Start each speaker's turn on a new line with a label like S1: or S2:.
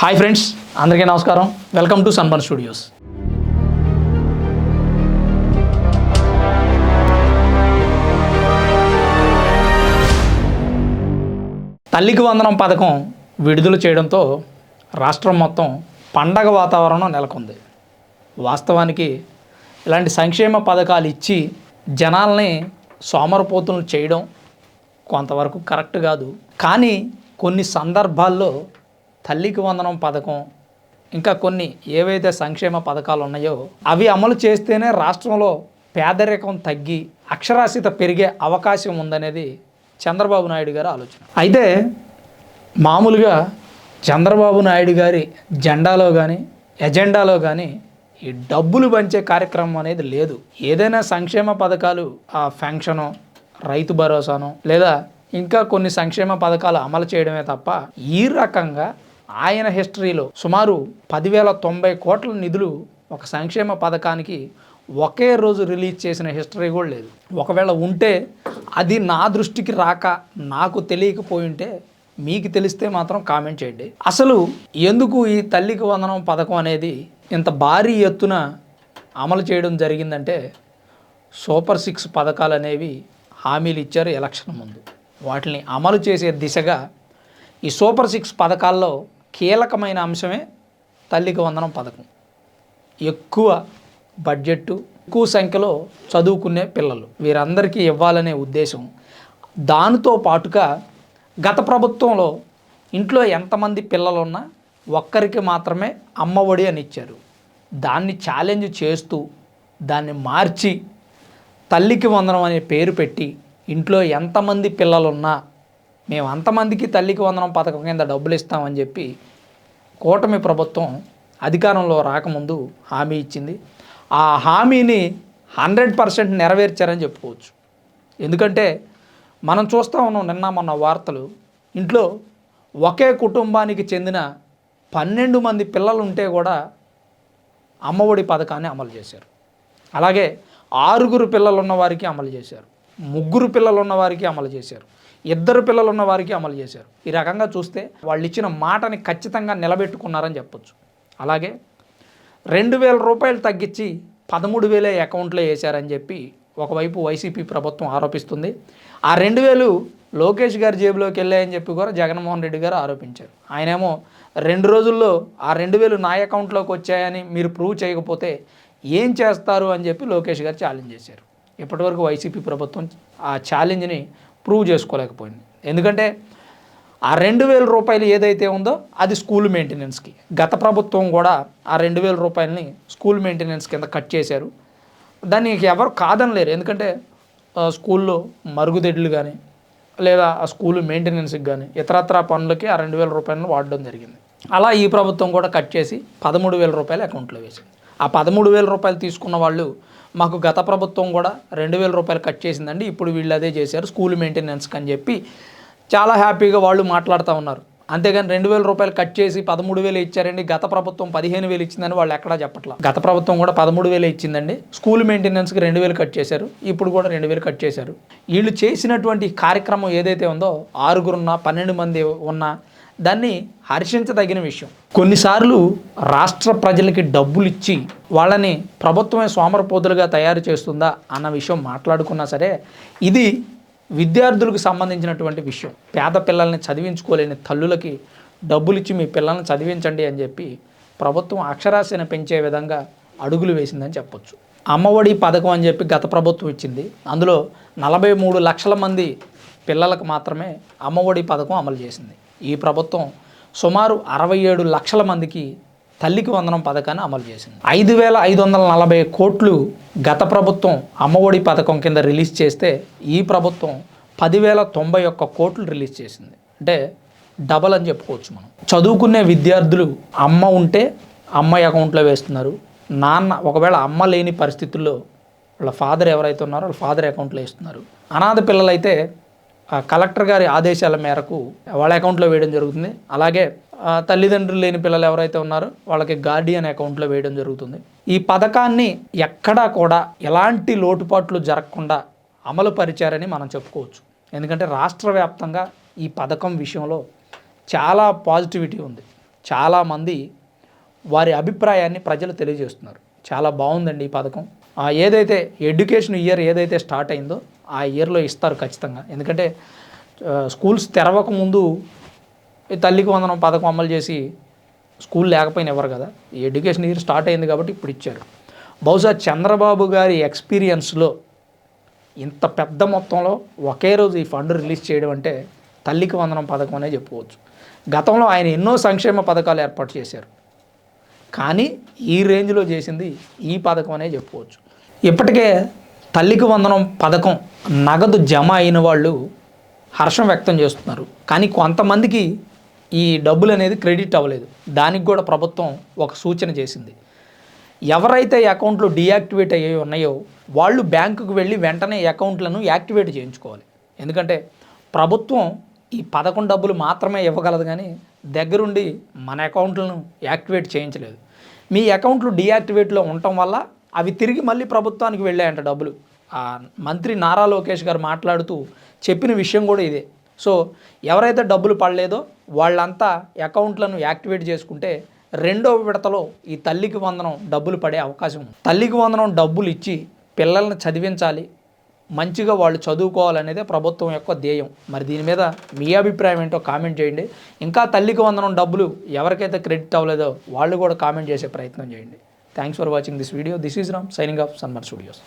S1: Hi friends అందరికీ నమస్కారం. Welcome to sunburn studios తల్లికి వందనం పథకం విడుదల చేయడంతో రాష్ట్రం మొత్తం పండగ వాతావరణం నెలకొంది. వాస్తవానికి ఇలాంటి సంక్షేమ పథకాలు ఇచ్చి జనాల్ని సోమరపోతులను చేయడం కొంతవరకు కరెక్ట్ కాదు. కానీ కొన్ని సందర్భాల్లో తల్లికి వందనం పథకం ఇంకా కొన్ని ఏవైతే సంక్షేమ పథకాలు ఉన్నాయో అవి అమలు చేస్తేనే రాష్ట్రంలో పేదరికం తగ్గి అక్షరాస్యత పెరిగే అవకాశం ఉందనేది చంద్రబాబు నాయుడు గారి ఆలోచన. అయితే మామూలుగా చంద్రబాబు నాయుడు గారి జెండాలో కానీ ఎజెండాలో కానీ ఈ డబ్బులు పంచే కార్యక్రమం అనేది లేదు. ఏదైనా సంక్షేమ పథకాలు ఆ ఫెన్షను రైతు భరోసాను లేదా ఇంకా కొన్ని సంక్షేమ పథకాలు అమలు చేయడమే తప్ప ఈ రకంగా ఆయన హిస్టరీలో సుమారు పదివేల తొంభై కోట్ల నిధులు ఒక సంక్షేమ పథకానికి ఒకే రోజు రిలీజ్ చేసిన హిస్టరీ కూడా లేదు. ఒకవేళ ఉంటే అది నా దృష్టికి రాక నాకు తెలియకపోయి ఉంటే మీకు తెలిస్తే మాత్రం కామెంట్ చేయండి. అసలు ఎందుకు ఈ తల్లికి వందనం పథకం అనేది ఇంత భారీ ఎత్తున అమలు చేయడం జరిగిందంటే సూపర్ సిక్స్ పథకాలు అనేవి హామీలు ఇచ్చారు ఎలక్షన్ ముందు. వాటిని అమలు చేసే దిశగా ఈ సూపర్ సిక్స్ పథకాల్లో కీలకమైన అంశమే తల్లికి వందనం పథకం. ఎక్కువ బడ్జెట్ ఎక్కువ సంఖ్యలో చదువుకునే పిల్లలు వీరందరికీ ఇవ్వాలనే ఉద్దేశం. దానితో పాటుగా గత ప్రభుత్వంలో ఇంట్లో ఎంతమంది పిల్లలు ఉన్నా ఒక్కరికి మాత్రమే అమ్మఒడి అని ఇచ్చారు. దాన్ని ఛాలెంజ్ చేస్తూ దాన్ని మార్చి తల్లికి వందనం అనే పేరు పెట్టి ఇంట్లో ఎంతమంది పిల్లలున్నా మేము అంతమందికి తల్లికి వందనం పథకం కింద డబ్బులు ఇస్తామని చెప్పి కూటమి ప్రభుత్వం అధికారంలో రాకముందు హామీ ఇచ్చింది. ఆ హామీని హండ్రెడ్ పర్సెంట్ నెరవేర్చారని చెప్పుకోవచ్చు. ఎందుకంటే మనం చూస్తూ ఉన్నాం నిన్న మొన్న వార్తలు. ఇంట్లో ఒకే కుటుంబానికి చెందిన పన్నెండు మంది పిల్లలు ఉంటే కూడా అమ్మఒడి పథకాన్ని అమలు చేశారు. అలాగే ఆరుగురు పిల్లలు ఉన్న వారికి అమలు చేశారు. ముగ్గురు పిల్లలు ఉన్న వారికి అమలు చేశారు. ఇద్దరు పిల్లలు ఉన్న వారికి అమలు చేశారు. ఈ రకంగా చూస్తే వాళ్ళు ఇచ్చిన మాటని ఖచ్చితంగా నిలబెట్టుకున్నారని చెప్పొచ్చు. అలాగే రెండు వేల రూపాయలు తగ్గించి పదమూడు వేలే అకౌంట్లో వేశారని చెప్పి ఒకవైపు వైసీపీ ప్రభుత్వం ఆరోపిస్తుంది. ఆ రెండు వేలు లోకేష్ గారి జేబులోకి వెళ్ళాయని చెప్పి కూడా జగన్మోహన్ రెడ్డి గారు ఆరోపించారు. ఆయనేమో రెండు రోజుల్లో ఆ రెండు వేలు నా అకౌంట్లోకి వచ్చాయని మీరు ప్రూవ్ చేయకపోతే ఏం చేస్తారు అని చెప్పి లోకేష్ గారు ఛాలెంజ్ చేశారు. ఇప్పటివరకు వైసీపీ ప్రభుత్వం ఆ ఛాలెంజ్ని ప్రూవ్ చేసుకోలేకపోయింది. ఎందుకంటే ఆ రెండు వేల రూపాయలు ఏదైతే ఉందో అది స్కూల్ మెయింటెనెన్స్కి. గత ప్రభుత్వం కూడా ఆ రెండు వేల రూపాయలని స్కూల్ మెయింటెనెన్స్ కింద కట్ చేశారు. దాన్ని ఎవరు కాదనలేరు. ఎందుకంటే స్కూల్లో మరుగుదొడ్లు కానీ లేదా ఆ స్కూల్ మెయింటెనెన్స్కి కానీ ఇతరత్ర పనులకి ఆ రెండు వేల రూపాయలను వాడడం జరిగింది. అలా ఈ ప్రభుత్వం కూడా కట్ చేసి పదమూడు వేల రూపాయలు అకౌంట్లో వేసింది. ఆ పదమూడు వేల రూపాయలు తీసుకున్న వాళ్ళు మాకు గత ప్రభుత్వం కూడా రెండు వేల రూపాయలు కట్ చేసిందండి. ఇప్పుడు వీళ్ళు అదే చేశారు. స్కూల్ మెయింటెనెన్స్కి అని చెప్పి చాలా హ్యాపీగా వాళ్ళు మాట్లాడుతూ ఉన్నారు. అంతేగాని రెండు వేల రూపాయలు కట్ చేసి పదమూడు వేలు ఇచ్చారండి. గత ప్రభుత్వం పదిహేను వేలు ఇచ్చిందని వాళ్ళు ఎక్కడా చెప్పట్లా. గత ప్రభుత్వం కూడా పదమూడు వేలు ఇచ్చిందండి. స్కూల్ మెయింటెనెన్స్కి రెండు వేలు కట్ చేశారు. ఇప్పుడు కూడా రెండు వేలు కట్ చేశారు. వీళ్ళు చేసినటువంటి కార్యక్రమం ఏదైతే ఉందో ఆరుగురున్నా పన్నెండు మంది ఉన్నా దాన్ని హర్షించదగిన విషయం. కొన్నిసార్లు రాష్ట్ర ప్రజలకి డబ్బులు ఇచ్చి వాళ్ళని ప్రభుత్వమే సోమరపోతులుగా తయారు చేస్తుందా అన్న విషయం మాట్లాడుకున్నా సరే ఇది విద్యార్థులకు సంబంధించినటువంటి విషయం. పేద పిల్లల్ని చదివించుకోలేని తల్లులకి డబ్బులు ఇచ్చి మీ పిల్లల్ని చదివించండి అని చెప్పి ప్రభుత్వం అక్షరాస్యన పెంచే విధంగా అడుగులు వేసిందని చెప్పొచ్చు. అమ్మఒడి పథకం అని చెప్పి గత ప్రభుత్వం ఇచ్చింది. అందులో నలభై మూడు లక్షల మంది పిల్లలకు మాత్రమే అమ్మఒడి పథకం అమలు చేసింది. ఈ ప్రభుత్వం సుమారు అరవై ఏడు లక్షల మందికి తల్లికి వందనం పథకాన్ని అమలు చేసింది. ఐదు వేల ఐదు వందల నలభై కోట్లు గత ప్రభుత్వం అమ్మఒడి పథకం కింద రిలీజ్ చేస్తే ఈ ప్రభుత్వం పదివేల తొంభై ఒక్క కోట్లు రిలీజ్ చేసింది. అంటే డబల్ అని చెప్పుకోవచ్చు మనం. చదువుకునే విద్యార్థులు అమ్మ ఉంటే అమ్మాయి అకౌంట్లో వేస్తున్నారు. నాన్న ఒకవేళ అమ్మ లేని పరిస్థితుల్లో వాళ్ళ ఫాదర్ ఎవరైతే ఉన్నారో వాళ్ళ ఫాదర్ అకౌంట్లో వేస్తున్నారు. అనాథ పిల్లలైతే కలెక్టర్ గారి ఆదేశాల మేరకు వాళ్ళ అకౌంట్లో వేయడం జరుగుతుంది. అలాగే తల్లిదండ్రులు లేని పిల్లలు ఎవరైతే ఉన్నారో వాళ్ళకి గార్డియన్ అకౌంట్లో వేయడం జరుగుతుంది. ఈ పథకాన్ని ఎక్కడా కూడా ఎలాంటి లోటుపాట్లు జరగకుండా అమలు పరిచారని మనం చెప్పుకోవచ్చు. ఎందుకంటే రాష్ట్ర వ్యాప్తంగా ఈ పథకం విషయంలో చాలా పాజిటివిటీ ఉంది. చాలామంది వారి అభిప్రాయాన్ని ప్రజలు తెలియజేస్తున్నారు. చాలా బాగుందండి ఈ పథకం. ఏదైతే ఎడ్యుకేషన్ ఇయర్ ఏదైతే స్టార్ట్ అయిందో ఆ ఇయర్లో ఇస్తారు ఖచ్చితంగా. ఎందుకంటే స్కూల్స్ తెరవక ముందు ఈ తల్లికి వందనం పథకం అమలు చేసి స్కూల్ లేకపోయినా ఎవరు కదా. ఈ ఎడ్యుకేషన్ ఇయర్ స్టార్ట్ అయింది కాబట్టి ఇప్పుడు ఇచ్చారు. బహుశా చంద్రబాబు గారి ఎక్స్పీరియన్స్లో ఇంత పెద్ద మొత్తంలో ఒకే రోజు ఈ ఫండ్ రిలీజ్ చేయడం అంటే తల్లికి వందనం పథకం అనే చెప్పుకోవచ్చు. గతంలో ఆయన ఎన్నో సంక్షేమ పథకాలు ఏర్పాటు చేశారు. కానీ ఈ రేంజ్లో చేసింది ఈ పథకం అనే చెప్పుకోవచ్చు. ఇప్పటికే తల్లికి వందనం పథకం నగదు జమ అయిన వాళ్ళు హర్షం వ్యక్తం చేస్తున్నారు. కానీ కొంతమందికి ఈ డబ్బులు అనేది క్రెడిట్ అవ్వలేదు. దానికి కూడా ప్రభుత్వం ఒక సూచన చేసింది. ఎవరైతే అకౌంట్లు డీయాక్టివేట్ అయ్యి ఉన్నాయో వాళ్ళు బ్యాంకుకు వెళ్ళి వెంటనే అకౌంట్లను యాక్టివేట్ చేయించుకోవాలి. ఎందుకంటే ప్రభుత్వం ఈ పథకం డబ్బులు మాత్రమే ఇవ్వగలదు కానీ దగ్గరుండి మన అకౌంట్లను యాక్టివేట్ చేయించలేదు. మీ అకౌంట్లు డీయాక్టివేట్లో ఉండటం వల్ల అవి తిరిగి మళ్ళీ ప్రభుత్వానికి వెళ్ళాయంట డబ్బులు. ఆ మంత్రి నారా లోకేష్ గారు మాట్లాడుతూ చెప్పిన విషయం కూడా ఇదే. సో ఎవరైతే డబ్బులు పడలేదో వాళ్ళంతా అకౌంట్లను యాక్టివేట్ చేసుకుంటే రెండో విడతలో ఈ తల్లికి వందనం డబ్బులు పడే అవకాశం ఉంది. తల్లికి వందనం డబ్బులు ఇచ్చి పిల్లల్ని చదివించాలి మంచిగా వాళ్ళు చదువుకోవాలనేదే ప్రభుత్వం యొక్క ధ్యేయం. మరి దీని మీద మీ అభిప్రాయం ఏంటో కామెంట్ చేయండి. ఇంకా తల్లికి వందనం డబ్బులు ఎవరికైతే క్రెడిట్ అవ్వలేదో వాళ్ళు కూడా కామెంట్ చేసే ప్రయత్నం చేయండి. Thanks for watching this video. This is Ram signing off Sunmar Studios.